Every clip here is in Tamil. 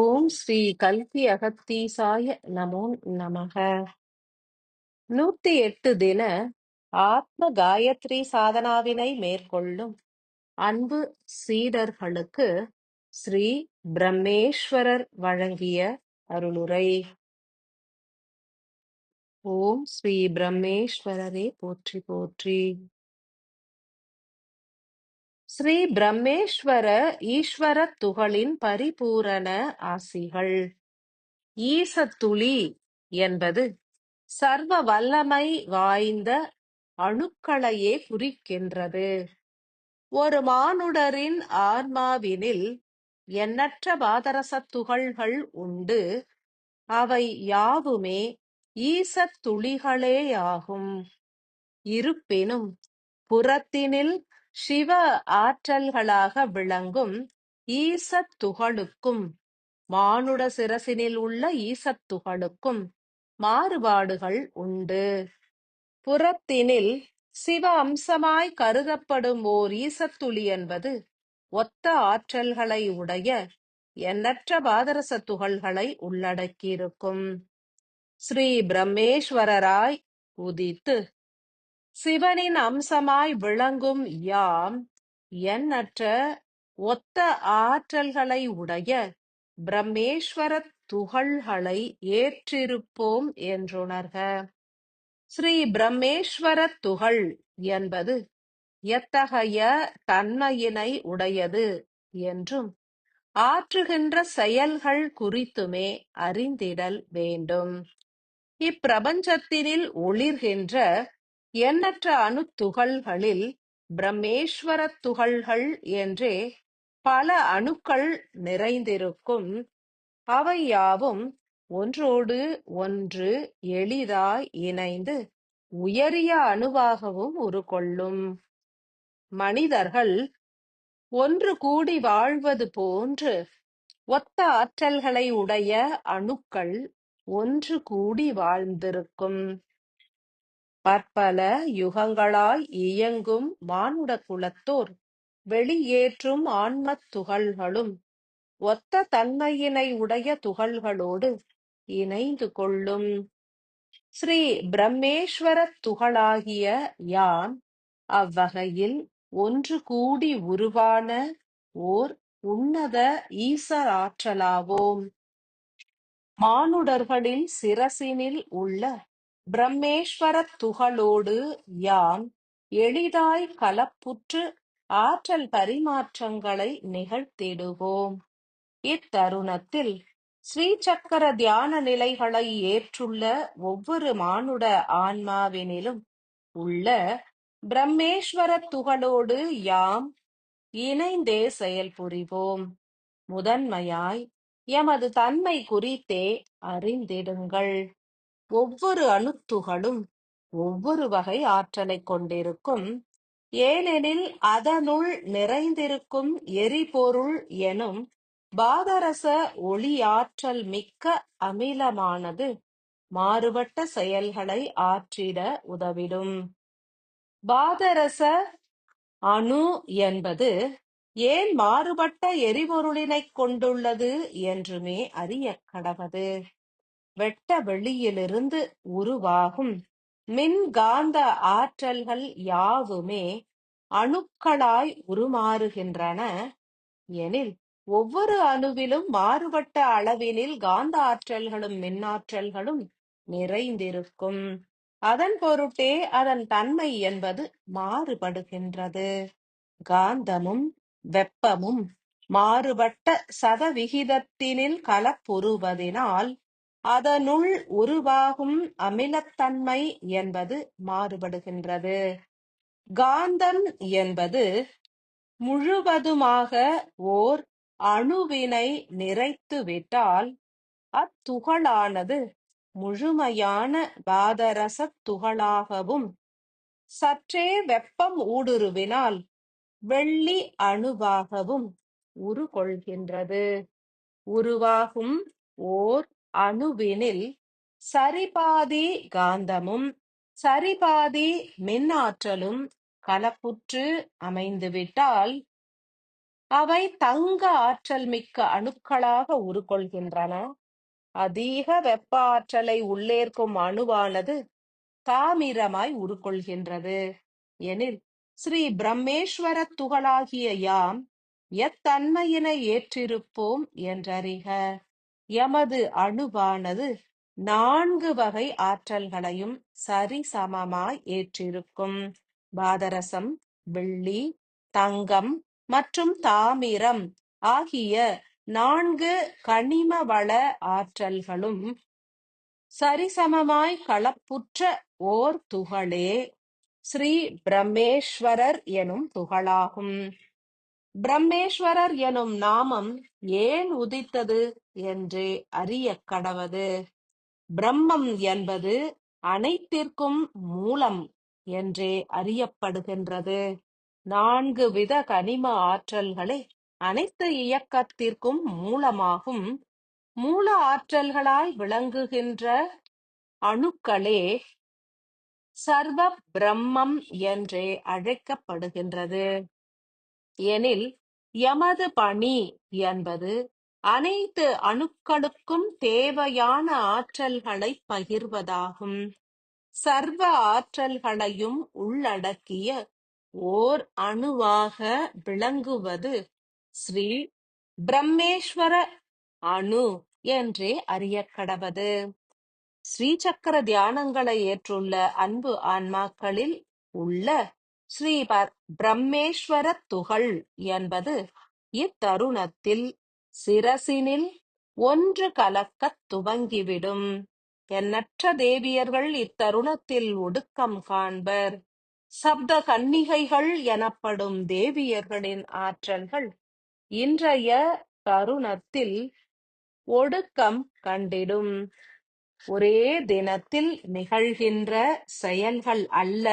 ஓம் ஸ்ரீ கல்கி அகத்தீசாய நமோ நமக. நூத்தி எட்டு தின ஆத்ம காயத்ரி சாதனாவினை மேற்கொள்ளும் அன்பு சீடர்களுக்கு ஸ்ரீ பிரம்மேஸ்வரர் வழங்கிய அருளுரை. ஓம் ஸ்ரீ பிரம்மேஸ்வரரே போற்றி போற்றி. ஸ்ரீ பிரம்மேஸ்வர ஈஸ்வர துகளின் பரிபூரண ஆசிகள். ஈசத்துளி என்பது சர்வ வல்லமை வாய்ந்த அணுக்களையே குறிக்கின்றது. ஒரு மானுடரின் ஆன்மாவினில் எண்ணற்ற பாதரசத் துகள்கள் உண்டு. அவை யாவுமே ஈசத் துளிகளேயாகும் இருப்பினும் புறத்தினில் சிவ ஆற்றல்களாக விளங்கும் ஈசத் துகளுக்கும் மானுட சிரசினில் உள்ள ஈசத் துகளுக்கும் மாறுபாடுகள் உண்டு. புறத்தினில் சிவ அம்சமாய் கருதப்படும் ஓர் ஈசத்துளி என்பது ஒத்த ஆற்றல்களை உடைய எண்ணற்ற பாதரச துகள்களை உள்ளடக்கியிருக்கும். ஸ்ரீ பிரம்மேஸ்வரராய் உதித்து சிவனின் அம்சமாய் விளங்கும் யாம் எண்ணற்ற ஒத்த ஆற்றல்களை உடைய பிரம்மேஸ்வர துகள்களை ஏற்றிருப்போம் என்றுணர்க. ஸ்ரீ பிரம்மேஸ்வர துகள் என்பது எத்தகைய தன்மையினை உடையது என்றும் ஆற்றுகின்ற செயல்கள் குறித்துமே அறிந்திடல் வேண்டும். இப்பிரபஞ்சத்தினில் ஒளிர்கின்ற எண்ணற்ற அணுத்துகள்களில் பிரம்மேஸ்வர துகள்கள் என்றே பல அணுக்கள் நிறைந்திருக்கும். அவை யாவும் ஒன்றோடு ஒன்று எளிதாய் இணைந்து உயரிய அணுவாகவும் உருக்கொள்ளும். மனிதர்கள் ஒன்று கூடி வாழ்வது போன்று ஒத்த ஆற்றல்களை உடைய அணுக்கள் ஒன்று கூடி வாழ்ந்திருக்கும். பற்பல யுகங்களாய் இயங்கும் மானுட குலத்தோர் வெளியேற்றும் ஆன்மத் துகள்களும் ஒத்த தன்மையினை உடைய துகள்களோடு இணைந்து கொள்ளும். ஸ்ரீ பிரம்மேஸ்வரத் துகளாகிய யான் அவ்வகையில் ஒன்று கூடி உருவான ஓர் உன்னத ஈசராற்றலாவோம். மானுடர்களின் சிரசினில் உள்ள பிரம்மேஸ்வர துகளோடு யாம் எளிதாய் கலப்புற்று ஆற்றல் பரிமாற்றங்களை நிகழ்த்திடுவோம். இத்தருணத்தில் ஸ்ரீசக்கர தியான நிலைகளை ஏற்றுள்ள ஒவ்வொரு மானுட ஆன்மாவினிலும் உள்ள பிரம்மேஸ்வர துகளோடு யாம் இணைந்தே செயல்புரிவோம் முதன்மையாய் எமது தன்மை குறித்தே அறிந்திடுங்கள். ஒவ்வொரு அணுத்துகளும் ஒவ்வொரு வகை ஆற்றலைக் கொண்டிருக்கும். ஏனெனில் அதனுள் நிறைந்திருக்கும் எரிபொருள் எனும் பாதரச ஒளியாற்றல் மிக்க அமிலமானது மாறுபட்ட செயல்களை ஆற்றிட உதவிடும். பாதரச அணு என்பது ஏன் மாறுபட்ட எரிபொருளினைக் கொண்டுள்ளது என்றுமே அறியக் கடவது. வெட்ட வெளியிலிருந்து உருவாகும் மின்காந்த ஆற்றல்கள் யாவுமே அணுக்களாய் உருமாறுகின்றன. எனில் ஒவ்வொரு அணுவிலும் மாறுபட்ட அளவினில் காந்த ஆற்றல்களும் மின்னாற்றல்களும் நிறைந்திருக்கும். அதன் பொருட்டே அதன் தன்மை என்பது மாறுபடுகின்றது. காந்தமும் வெப்பமும் மாறுபட்ட சதவிகிதத்தினில் கலப்புறுவதினால் அதனுள் உருவாகும் அமிலத்தன்மை என்பது மாறுபடுகின்றது. காந்தம் என்பது முழுவதுமாக ஓர் அணுவினை நிறைத்துவிட்டால் அத்துகளானது முழுமையான பாதரசத் துகளாகவும் சற்றே வெப்பம் ஊடுருவினால் வெள்ளி அணுவாகவும் உருகொள்கின்றது. உருவாகும் ஓர் அணுவினில் சரிபாதி காந்தமும் சரிபாதி மின்னாற்றலும் கலப்புற்று அமைந்துவிட்டால் அவை தங்க ஆற்றல் மிக்க அணுக்களாக உருக்கொள்கின்றன. அதிக வெப்ப ஆற்றலை உள்ளேற்கும் அணுவானது தாமிரமாய் உருக்கொள்கின்றது. எனில் ஸ்ரீ பிரம்மேஸ்வர துகளாகிய யாம் எத்தன்மையினை ஏற்றிருப்போம் என்றறிக. எமது அணுவானது நான்கு வகை ஆற்றல்களையும் சரிசமமாய் ஏற்றிருக்கும். பாதரசம் வெள்ளி தங்கம் மற்றும் தாமிரம் ஆகிய நான்கு கனிம வள ஆற்றல்களும் சரிசமமாய் களப்புற்ற ஓர் துகளே. ஸ்ரீ பிரம்மேஸ்வரர் எனும் துகளாகும். பிரம்மேஸ்வரர் எனும் நாமம் ஏன் உதித்தது என்றே அறிய கடவது. பிரம்மம் என்பது அனைத்திற்கும் மூலம் என்றே அறியப்படுகின்றது. நான்கு வித கனிம ஆற்றல்களே அனைத்து இயக்கத்திற்கும் மூலமாகும். மூல ஆற்றல்களாய் விளங்குகின்ற அணுக்களே சர்வ பிரம்மம் என்றே அழைக்கப்படுகின்றது. எனில் எமது பணி என்பது அனைத்து அணுக்களுக்கும் தேவையான ஆற்றல்களை பகிர்வதாகும். சர்வ ஆற்றல்களையும் உள்ளடக்கிய ஓர் அணுவாக விளங்குவது ஸ்ரீ பிரம்மேஸ்வர அணு என்றே அறியக்கடவது. ஸ்ரீசக்கர தியானங்களை ஏற்றுள்ள அன்பு ஆன்மாக்களில் உள்ள ஸ்ரீ பிரம்மேஸ்வரத் பிரம்மேஸ்வர துகள் என்பது இத்தருணத்தில் சிரசினில் ஒன்று கலக்கத் துவங்கிவிடும். எண்ணற்ற தேவியர்கள் இத்தருணத்தில் ஒடுக்கம் காண்பர். சப்த கன்னிகைகள் எனப்படும் தேவியர்களின் ஆற்றல்கள் இன்றைய தருணத்தில் ஒடுக்கம் கண்டிடும். ஒரே தினத்தில் நிகழ்கின்ற செயல்கள் அல்ல.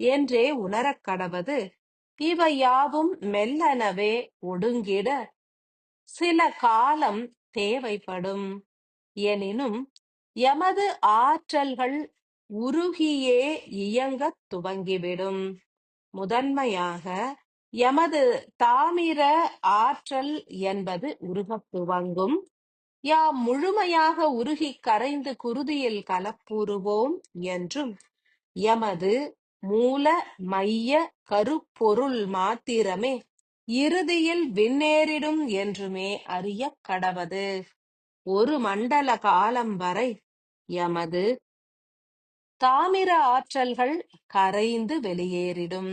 என்றே உணரக் கடவது. இவையாவும் மெல்லனவே ஒடுங்கிட சில காலம் தேவைப்படும். எனினும் எமது ஆற்றல்கள் உருகியே இயங்கத் துவங்கிவிடும். முதன்மையாக எமது தாமிர ஆற்றல் என்பது உருகத் துவங்கும். யாம் முழுமையாக உருகி கரைந்து குருதியில் கலப்புறுவோம் என்றும் எமது மூல மைய கருப்பொருள் மாத்திரமே இறுதியில் விண்ணேறிடும் என்றுமே அறியக் கடவது. ஒரு மண்டல காலம் வரை எமது தாமிர ஆற்றல்கள் கரைந்து வெளியேறிடும்.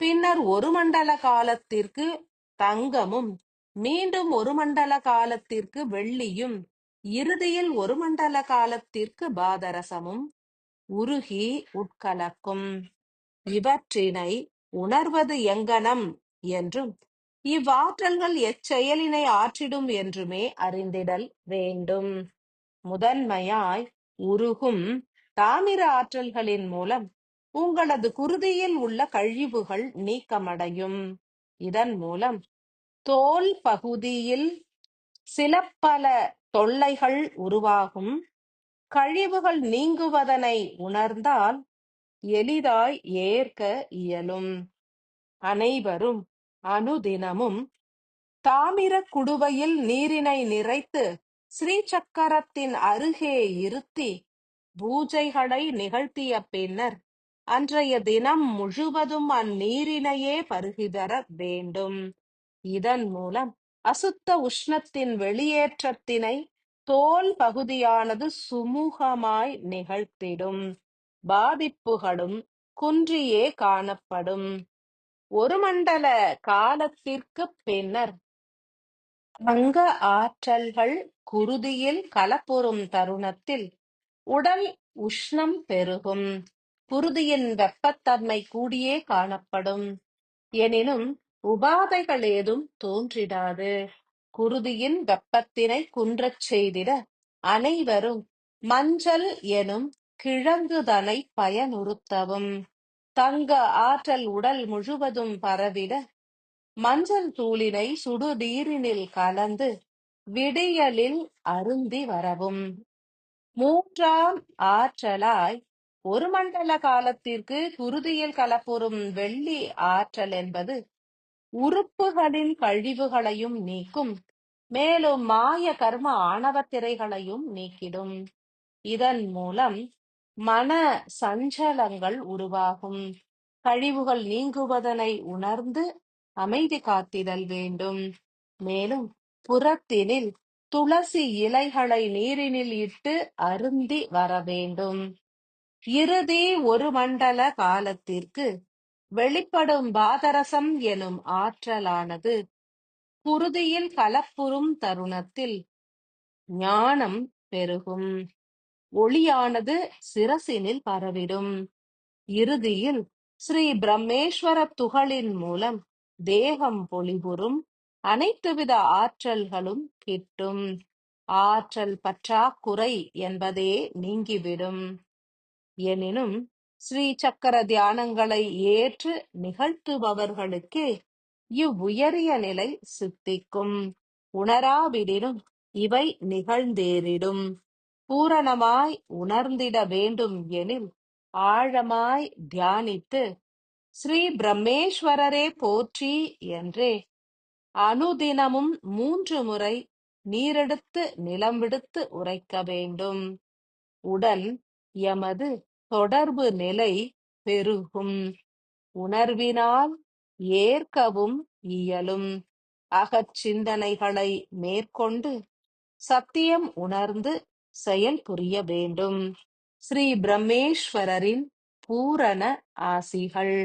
பின்னர் ஒரு மண்டல காலத்திற்கு தங்கமும் மீண்டும் ஒரு மண்டல காலத்திற்கு வெள்ளியும் இறுதியில் ஒரு மண்டல காலத்திற்கு பாதரசமும் உருகி உட்கலக்கும். இவற்றினை உணர்வது எங்கனம்? என்றும் இவ்வாற்றல்கள் எச்செயலினை ஆற்றிடும் என்றுமே அறிந்திடல் வேண்டும். முதன்மையாய் உருகும் தாமிர ஆற்றல்களின் மூலம் உங்களது குருதியில் உள்ள கழிவுகள் நீக்கமடையும். இதன் மூலம் தோல் பகுதியில் சில பல தொல்லைகள் உருவாகும். கழிவுகள் நீங்குவதனை உணர்ந்தால் எளிதாய் ஏற்க இயலும். அனைவரும் அனுதினமும் தாமிர குடுவையில் நீரினை நிறைத்து ஸ்ரீசக்கரத்தின் அருகே இருத்தி பூஜைகளை நிகழ்த்திய பின்னர் அன்றைய தினம் முழுவதும் அந்நீரினையே பருகிதர வேண்டும். இதன் மூலம் அசுத்த உஷ்ணத்தின் வெளியேற்றத்தினை தோல் பகுதியானது சுமூகமாய் நிகழ்த்திடும். பாதிப்புகளும் குன்றியே காணப்படும். ஒரு மண்டல காலத்திற்கு பின்னர் அங்க ஆற்றல்கள் குருதியில் கலப்புறும் தருணத்தில் உடல் உஷ்ணம் பெருகும். குருதியின் வெப்பத்தன்மை கூடியே காணப்படும். எனினும் உபாதைகள் ஏதும் தோன்றிடாது. குருதியின் வெப்பத்தினை குன்றச் செய்திட அனைவரும் மஞ்சள் எனும் கிழங்குதனை பயனுறுத்தவும். தங்க ஆற்றல் உடல் முழுவதும் பரவிட மஞ்சள் தூளினை சுடுநீரினில் கலந்து விடியலில் அருந்தி வரவும். மூன்றாம் ஆற்றலாய் ஒரு மண்டல காலத்திற்கு குருதியில் கலப்புறும் வெள்ளி ஆற்றல் என்பது உறுப்புகளின் கழிவுகளையும் நீக்கும் மேலும் மாய கர்ம ஆணவத்திரைகளையும் நீக்கிடும். இதன் மூலம் மன சஞ்சலங்கள் உருவாகும். கழிவுகள் நீங்குவதனை உணர்ந்து அமைதி காத்திடல் வேண்டும். மேலும் புறத்தினில் துளசி இலைகளை நீரினில் இட்டு அருந்தி வர வேண்டும். இறுதி ஒரு மண்டல காலத்திற்கு வெளிப்படும் பாதரசம் எனும் ஆற்றலானது குருதியில் கலப்புறும் தருணத்தில் ஞானம் பெருகும். ஒளியானது சிரசினில் பரவிடும். இறுதியில் ஸ்ரீ பிரம்மேஸ்வர துகளின் மூலம் தேகம் பொலிபுறும் அனைத்துவித ஆற்றல்களும் கிட்டும். ஆற்றல் பற்றாக்குறை என்பதே நீங்கிவிடும். எனினும் ஸ்ரீ சக்கர தியானங்களை ஏற்று நிகழ்த்துபவர்களுக்கே இவ்வுயரிய நிலை சித்திக்கும். உணராவிடினும் இவை நிகழ்ந்தேறிடும். பூரணமாய் உணர்ந்திட வேண்டும் எனில் ஆழமாய் தியானித்து ஸ்ரீ பிரம்மேஸ்வரரே போற்றி என்றே. அனுதினமும் மூன்று முறை நீரெடுத்து நிலம் விடுத்து உரைக்க வேண்டும். உடன் எமது தொடர்பு நிலை பெருகும். உணர்வினால் ஏற்கவும் இயலும். அகச்சிந்தனைகளை மேற்கொண்டு சத்தியம் உணர்ந்து செயல் புரிய வேண்டும். ஸ்ரீ பிரம்மேஸ்வரரின் பூரண ஆசிகள்.